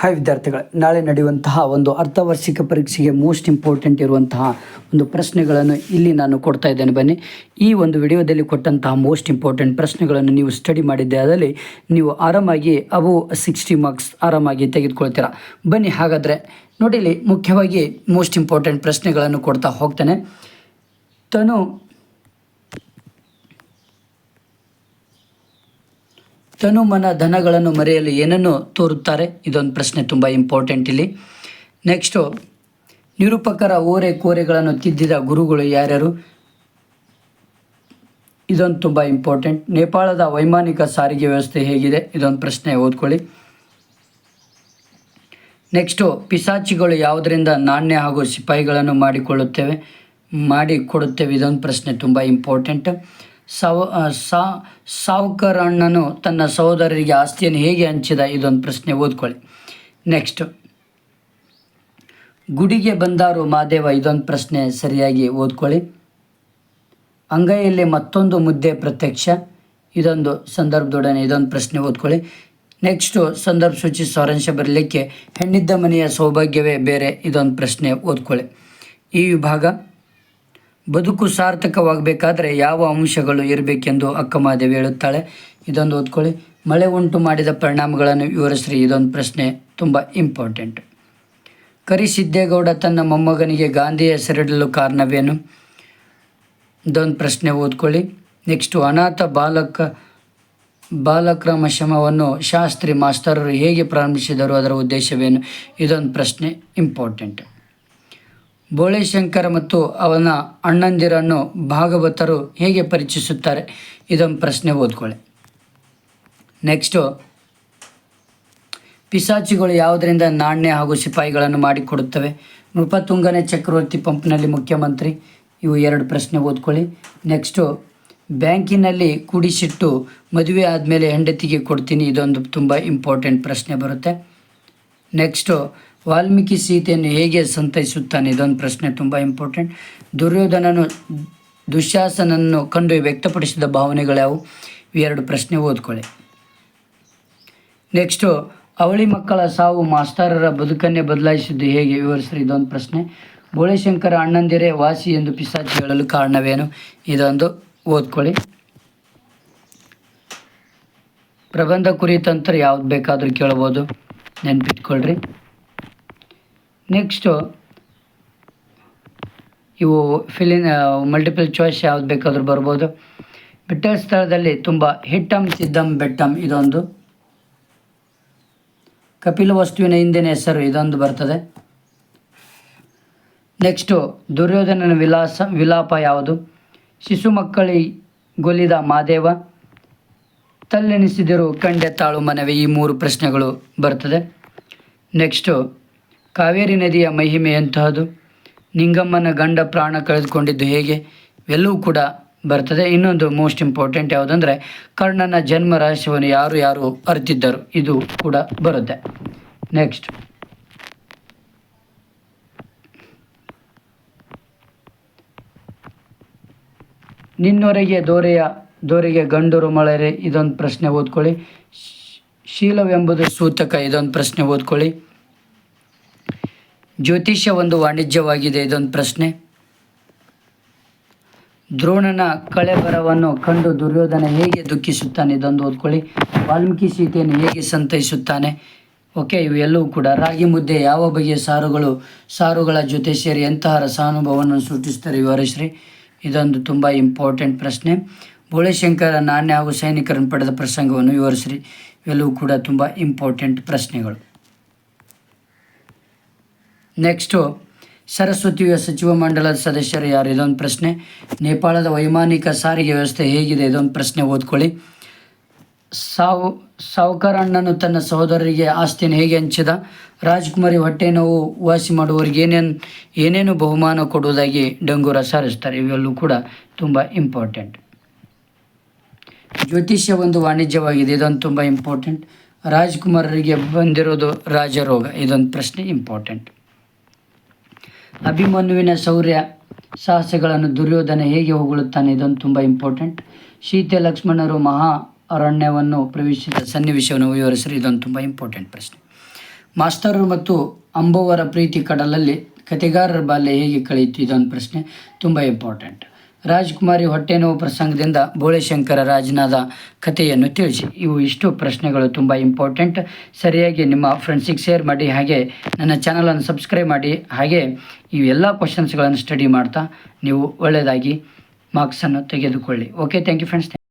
Hi ವಿದ್ಯಾರ್ಥಿಗಳೇ, ನಾಳೆ ನಡೆಯುವಂತಹ ಒಂದು ಅರ್ಧವಾರ್ಷಿಕ ಪರೀಕ್ಷೆಗೆ ಮೋಸ್ಟ್ ಇಂಪಾರ್ಟೆಂಟ್ ಇರುವಂತಹ ಒಂದು ಪ್ರಶ್ನೆಗಳನ್ನು ಇಲ್ಲಿ ನಾನು ಕೊಡ್ತಾ ಇದ್ದೇನೆ. ಬನ್ನಿ, ಈ ಒಂದು ವಿಡಿಯೋದಲ್ಲಿ ಕೊಟ್ಟಂತಹ ಮೋಸ್ಟ್ ಇಂಪಾರ್ಟೆಂಟ್ ಪ್ರಶ್ನೆಗಳನ್ನು ನೀವು ಸ್ಟಡಿ ಮಾಡಿದ್ದೆ ಅದರಲ್ಲಿ ನೀವು ಆರಾಮಾಗಿ ಅವು ಸಿಕ್ಸ್ಟಿ ಮಾರ್ಕ್ಸ್ ಆರಾಮಾಗಿ ತೆಗೆದುಕೊಳ್ತೀರಾ. ಬನ್ನಿ, ಹಾಗಾದರೆ ನೋಡಿಲಿ ಮುಖ್ಯವಾಗಿ ಮೋಸ್ಟ್ ಇಂಪಾರ್ಟೆಂಟ್ ಪ್ರಶ್ನೆಗಳನ್ನು ಕೊಡ್ತಾ ಹೋಗ್ತೇನೆ. ತನು ತನು ಮನ ಧನಗಳನ್ನು ಮರೆಯಲು ಏನನ್ನು ತೋರುತ್ತಾರೆ? ಇದೊಂದು ಪ್ರಶ್ನೆ ತುಂಬ ಇಂಪಾರ್ಟೆಂಟ್ ಇಲ್ಲಿ. ನೆಕ್ಸ್ಟು ನಿರೂಪಕರ ಓರೆ ಕೋರೆಗಳನ್ನು ತಿದ್ದಿದ ಗುರುಗಳು ಯಾರ್ಯಾರು? ಇದೊಂದು ತುಂಬ ಇಂಪಾರ್ಟೆಂಟ್ ನೇಪಾಳದ ವೈಮಾನಿಕ ಸಾರಿಗೆ ವ್ಯವಸ್ಥೆ ಹೇಗಿದೆ? ಇದೊಂದು ಪ್ರಶ್ನೆ, ಓದ್ಕೊಳ್ಳಿ. ನೆಕ್ಸ್ಟು ಪಿಸಾಚಿಗಳು ಯಾವುದರಿಂದ ನಾಣ್ಯ ಹಾಗೂ ಸಿಪಾಯಿಗಳನ್ನು ಮಾಡಿಕೊಳ್ಳುತ್ತೇವೆ? ಮಾಡಿಕೊಡುತ್ತೇವೆ. ಇದೊಂದು ಪ್ರಶ್ನೆ ತುಂಬ ಇಂಪಾರ್ಟೆಂಟ್ ಸಾವ ಸಾ ಸಾವುಕಾರ ಅಣ್ಣನು ತನ್ನ ಸಹೋದರರಿಗೆ ಆಸ್ತಿಯನ್ನು ಹೇಗೆ ಹಂಚಿದ? ಇದೊಂದು ಪ್ರಶ್ನೆ, ಓದ್ಕೊಳ್ಳಿ. ನೆಕ್ಸ್ಟ್. ಗುಡಿಗೆ ಬಂದಾರು ಮಾದೇವ, ಇದೊಂದು ಪ್ರಶ್ನೆ, ಸರಿಯಾಗಿ ಓದ್ಕೊಳ್ಳಿ. ಅಂಗೈಯಲ್ಲಿ ಮತ್ತೊಂದು ಮುದ್ದೆ ಪ್ರತ್ಯಕ್ಷ. ಇದೊಂದು ಸಂದರ್ಭದೊಡನೆ ಇದೊಂದು ಪ್ರಶ್ನೆ, ಓದ್ಕೊಳ್ಳಿ. ನೆಕ್ಸ್ಟು, ಸಂದರ್ಭ ಸೂಚಿ ಸಾರಾಂಶ ಬರಲಿಕ್ಕೆ, ಹೆಣ್ಣಿದ್ದ ಮನೆಯ ಸೌಭಾಗ್ಯವೇ ಬೇರೆ? ಇದೊಂದು ಪ್ರಶ್ನೆ, ಓದ್ಕೊಳ್ಳಿ. ಈ ವಿಭಾಗ. ಬದುಕು ಸಾರ್ಥಕವಾಗಬೇಕಾದ್ರೆ ಯಾವ ಅಂಶಗಳು ಇರಬೇಕೆಂದು ಅಕ್ಕಮಹಾದೇವಿ ಹೇಳುತ್ತಾಳೆ. ಇದೊಂದು ಓದ್ಕೊಳ್ಳಿ. ಮಳೆ ಉಂಟು ಮಾಡಿದ ಪರಿಣಾಮಗಳನ್ನು ವಿವರಿಸ್ರಿ. ಇದೊಂದು ಪ್ರಶ್ನೆ ತುಂಬ ಇಂಪಾರ್ಟೆಂಟ್ ಕರಿಸಿದ್ದೇಗೌಡ ತನ್ನ ಮೊಮ್ಮಗನಿಗೆ ಗಾಂಧಿ ಹೆಸರಿಡಲು ಕಾರಣವೇನು? ಇದೊಂದು ಪ್ರಶ್ನೆ ಓದ್ಕೊಳ್ಳಿ. ನೆಕ್ಸ್ಟು ಅನಾಥ ಬಾಲಕ ಬಾಲಕ್ರಮಶಮವನ್ನು ಶಾಸ್ತ್ರಿ ಮಾಸ್ತರರು ಹೇಗೆ ಪ್ರಾರಂಭಿಸಿದರು? ಅದರ ಉದ್ದೇಶವೇನು? ಇದೊಂದು ಪ್ರಶ್ನೆ ಇಂಪಾರ್ಟೆಂಟ್ ಬೋಳೆಶಂಕರ ಮತ್ತು ಅವನ ಅಣ್ಣಂದಿರನ್ನು ಭಾಗವತರು ಹೇಗೆ ಪರಿಚಯಿಸುತ್ತಾರೆ ಇದೊಂದು ಪ್ರಶ್ನೆ ಓದ್ಕೊಳ್ಳಿ. ನೆಕ್ಸ್ಟು ಪಿಸಾಚಿಗಳು ಯಾವುದರಿಂದ ನಾಣ್ಯ ಹಾಗೂ ಸಿಪಾಯಿಗಳನ್ನು ಮಾಡಿಕೊಡುತ್ತವೆ? ನೃಪತುಂಗನೆ ಚಕ್ರವರ್ತಿ ಪಂಪ್ನಲ್ಲಿ ಮುಖ್ಯಮಂತ್ರಿ. ಇವು ಎರಡು ಪ್ರಶ್ನೆ ಓದ್ಕೊಳ್ಳಿ. ನೆಕ್ಸ್ಟು ಬ್ಯಾಂಕಿನಲ್ಲಿ ಕೂಡಿಸಿಟ್ಟು ಮದುವೆ ಆದಮೇಲೆ ಹೆಂಡತಿಗೆ ಕೊಡ್ತೀನಿ. ಇದೊಂದು ತುಂಬ ಇಂಪಾರ್ಟೆಂಟ್ ಪ್ರಶ್ನೆ ಬರುತ್ತೆ. ನೆಕ್ಸ್ಟು ವಾಲ್ಮೀಕಿ ಸೀತೆಯನ್ನು ಹೇಗೆ ಸಂತೈಸುತ್ತಾನೆ ಇದೊಂದು ಪ್ರಶ್ನೆ ತುಂಬ ಇಂಪಾರ್ಟೆಂಟ್. ದುರ್ಯೋಧನನು ದುಶ್ಯಾಸನನ್ನು ಕಂಡು ವ್ಯಕ್ತಪಡಿಸಿದ ಭಾವನೆಗಳ್ಯಾವು ಇವೆರಡು ಪ್ರಶ್ನೆ ಓದ್ಕೊಳ್ಳಿ. ನೆಕ್ಸ್ಟು ಅವಳಿ ಮಕ್ಕಳ ಸಾವು ಮಾಸ್ತಾರರ ಬದುಕನ್ನೇ ಬದಲಾಯಿಸಿದ್ದು ಹೇಗೆ? ವಿವರಿಸ್ರಿ, ಇದೊಂದು ಪ್ರಶ್ನೆ. ಬೋಳೆಶಂಕರ ಅಣ್ಣಂದಿರೇ ವಾಸಿ ಎಂದು ಪಿಸಾಚಿ ಹೇಳಲು ಕಾರಣವೇನು? ಇದೊಂದು ಓದ್ಕೊಳ್ಳಿ. ಪ್ರಬಂಧ ಕುರಿತಂತ್ರ ಯಾವ್ದು ಬೇಕಾದರೂ ಕೇಳ್ಬೋದು ನೆನ್ಪಿಟ್ಕೊಳ್ರಿ. ನೆಕ್ಸ್ಟು ಇವು ಫಿಲಿನ್ ಮಲ್ಟಿಪಲ್ ಚಾಯ್ಸ್ ಯಾವ್ದು ಬೇಕಾದರೂ ಬರ್ಬೋದು. ಬೆಟ್ಟ ಸ್ಥಳದಲ್ಲಿ ತುಂಬ ಹಿಟ್ಟಂ ಸಿದ್ದಂ ಬೆಟ್ಟಂ ಇದೊಂದು. ಕಪಿಲ ವಸ್ತುವಿನ ಹಿಂದಿನ ಹೆಸರು ಇದೊಂದು ಬರ್ತದೆ. ನೆಕ್ಸ್ಟು ದುರ್ಯೋಧನನ ವಿಲಾಸ, ವಿಲಾಪ ಯಾವುದು? ಶಿಶು ಮಕ್ಕಳಿ ಗೊಲಿದ ಮಾದೇವ. ತಲ್ಲೆನಿಸಿದರು ಕಂಡೆ ತಾಳು ಮನವಿ ಈ ಮೂರು ಪ್ರಶ್ನೆಗಳು ಬರ್ತದೆ. ನೆಕ್ಸ್ಟು ಕಾವೇರಿ ನದಿಯ ಮಹಿಮೆ ಎಂತಹದು? ನಿಂಗಮ್ಮನ ಗಂಡ ಪ್ರಾಣ ಕಳೆದುಕೊಂಡಿದ್ದು ಹೇಗೆ? ಎಲ್ಲವೂ ಕೂಡ ಬರ್ತದೆ. ಇನ್ನೊಂದು ಮೋಸ್ಟ್ ಇಂಪಾರ್ಟೆಂಟ್ ಯಾವುದಂದರೆ, ಕರ್ಣನ ಜನ್ಮ ರಹಸ್ಯವನ್ನು ಯಾರು ಯಾರು ಅರಿತಿದ್ದರು? ಇದು ಕೂಡ ಬರುತ್ತೆ. ನೆಕ್ಸ್ಟ್ ನಿನ್ನೊರೆಗೆ ದೋರೆಯ, ದೋರೆಗೆ ಗಂಡರು ಮಳೆರೆ, ಇದೊಂದು ಪ್ರಶ್ನೆ ಓದ್ಕೊಳ್ಳಿ. ಶೀಲವೆಂಬುದು ಸೂತಕ, ಇದೊಂದು ಪ್ರಶ್ನೆ ಓದ್ಕೊಳ್ಳಿ. ಜ್ಯೋತಿಷ್ಯ ಒಂದು ವಾಣಿಜ್ಯವಾಗಿದೆ, ಇದೊಂದು ಪ್ರಶ್ನೆ. ದ್ರೋಣನ ಕಳೆಬರವನ್ನು ಕಂಡು ದುರ್ಯೋಧನ ಹೇಗೆ ದುಃಖಿಸುತ್ತಾನೆ? ಇದೊಂದು ಓದ್ಕೊಳ್ಳಿ. ವಾಲ್ಮೀಕಿ ಸೀತೆಯನ್ನು ಹೇಗೆ ಸಂತೈಸುತ್ತಾನೆ? ಓಕೆ, ಇವೆಲ್ಲವೂ ಕೂಡ ರಾಗಿ ಮುದ್ದೆ, ಯಾವ ಬಗೆಯ ಸಾರುಗಳು, ಸಾರುಗಳ ಜೊತೆ ಸೇರಿ ಎಂತಹ ರಸಾನುಭವವನ್ನು ಸೃಷ್ಟಿಸ್ತಾರೆ ವಿವರಿಸ್ರಿ ಇದೊಂದು ತುಂಬ ಇಂಪಾರ್ಟೆಂಟ್ ಪ್ರಶ್ನೆ. ಬೋಳೆಶಂಕರ ನಾಣ್ಯ ಹಾಗೂ ಸೈನಿಕರನ್ನು ಪಡೆದ ಪ್ರಸಂಗವನ್ನು ವಿವರಿಸ್ರಿ. ಇವೆಲ್ಲವೂ ಕೂಡ ತುಂಬ ಇಂಪಾರ್ಟೆಂಟ್ ಪ್ರಶ್ನೆಗಳು. ನೆಕ್ಸ್ಟು ಸರಸ್ವತಿಯ ಸಚಿವ ಮಂಡಲದ ಸದಸ್ಯರು ಯಾರು? ಇದೊಂದು ಪ್ರಶ್ನೆ. ನೇಪಾಳದ ವೈಮಾನಿಕ ಸಾರಿಗೆ ವ್ಯವಸ್ಥೆ ಹೇಗಿದೆ? ಇದೊಂದು ಪ್ರಶ್ನೆ, ಓದ್ಕೊಳ್ಳಿ. ಸಾವು ಸಾವುಕಾರಣ್ಣನು ತನ್ನ ಸಹೋದರರಿಗೆ ಆಸ್ತಿಯನ್ನು ಹೇಗೆ ಹಂಚಿದ? ರಾಜ್ಕುಮಾರಿ ಹೊಟ್ಟೆ ನೋವು ವಾಸಿ ಮಾಡುವವರಿಗೆ ಏನೇನು ಏನೇನು ಬಹುಮಾನ ಕೊಡುವುದಾಗಿ ಡಂಗೂರ ಸಾರಿಸ್ತಾರೆ? ಇವೆಲ್ಲೂ ಕೂಡ ತುಂಬ ಇಂಪಾರ್ಟೆಂಟ್ ಜ್ಯೋತಿಷ್ಯ ಒಂದು ವಾಣಿಜ್ಯವಾಗಿದೆ. ಇದೊಂದು ತುಂಬ ಇಂಪಾರ್ಟೆಂಟ್ ರಾಜ್ಕುಮಾರರಿಗೆ ಬಂದಿರೋದು ರಾಜರೋಗ. ಇದೊಂದು ಪ್ರಶ್ನೆ ಇಂಪಾರ್ಟೆಂಟ್ ಅಭಿಮನ್ಯುವಿನ ಶೌರ್ಯ ಸಾಹಸಗಳನ್ನು ದುರ್ಯೋಧನ ಹೇಗೆ ಹೊಗಳುತ್ತಾನೆ, ಇದೊಂದು ತುಂಬ ಇಂಪಾರ್ಟೆಂಟ್ ಸೀತೆ ಲಕ್ಷ್ಮಣರು ಮಹಾ ಅರಣ್ಯವನ್ನು ಪ್ರವೇಶಿಸಿದ ಸನ್ನಿವೇಶವನ್ನು ವಿವರಿಸಲು ಇದೊಂದು ತುಂಬ ಇಂಪಾರ್ಟೆಂಟ್ ಪ್ರಶ್ನೆ. ಮಾಸ್ತರರು ಮತ್ತು ಅಂಬುವರ ಪ್ರೀತಿ ಕಡಲಲ್ಲಿ ಕತೆಗಾರರ ಬಾಲ್ಯ ಹೇಗೆ ಕಳೆಯಿತು, ಇದೊಂದು ಪ್ರಶ್ನೆ ತುಂಬ ಇಂಪಾರ್ಟೆಂಟ್ ರಾಜ್ಕುಮಾರಿ ಹೊಟ್ಟೆ ನೋವು ಪ್ರಸಂಗದಿಂದ ಭೋಳೆಶಂಕರ ರಾಜನಾದ ಕಥೆಯನ್ನು ತಿಳಿಸಿ. ಇವು ಇಷ್ಟು ಪ್ರಶ್ನೆಗಳು ತುಂಬ ಇಂಪಾರ್ಟೆಂಟ್ ಸರಿಯಾಗಿ ನಿಮ್ಮ ಫ್ರೆಂಡ್ಸಿಗೆ ಶೇರ್ ಮಾಡಿ, ಹಾಗೆ ನನ್ನ ಚಾನಲನ್ನು ಸಬ್ಸ್ಕ್ರೈಬ್ ಮಾಡಿ, ಹಾಗೆ ಇವೆಲ್ಲ ಕ್ವಶನ್ಸ್ಗಳನ್ನು ಸ್ಟಡಿ ಮಾಡ್ತಾ ನೀವು ಒಳ್ಳೆಯದಾಗಿ ಮಾರ್ಕ್ಸನ್ನು ತೆಗೆದುಕೊಳ್ಳಿ. Okay thank you friends